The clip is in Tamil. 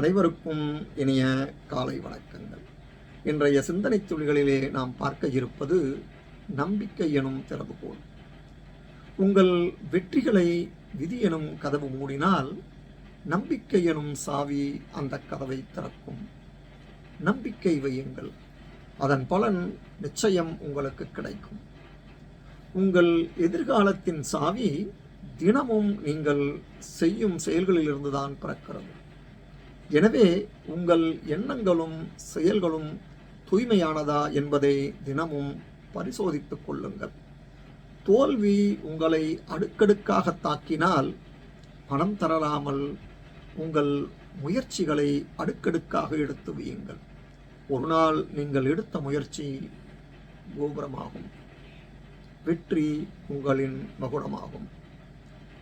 அனைவருக்கும் இனிய காலை வணக்கங்கள். இன்றைய சிந்தனை துளிகளிலே நாம் பார்க்க இருப்பது நம்பிக்கை எனும் திறவுகோல் உங்கள் வெற்றிகளை விதி எனும் கதவு மூடினால் நம்பிக்கை எனும் சாவி அந்த கதவை திறக்கும். நம்பிக்கை வையுங்கள். அதன் பலன் நிச்சயம் உங்களுக்கு கிடைக்கும். உங்கள் எதிர்காலத்தின் சாவி தினமும் நீங்கள் செய்யும் செயல்களிலிருந்து தான் பிறக்கிறது. எனவே உங்கள் எண்ணங்களும் செயல்களும் தூய்மையானதா என்பதை தினமும் பரிசோதித்துக் கொள்ளுங்கள். தோல்வி உங்களை அடுக்கடுக்காக தாக்கினால் பணம் தரலாமல் உங்கள் முயற்சிகளை அடுக்கடுக்காக எடுத்து வையுங்கள். ஒரு நாள் நீங்கள் எடுத்த முயற்சி கோபுரமாகும். வெற்றி உங்களின் மகுடமாகும்.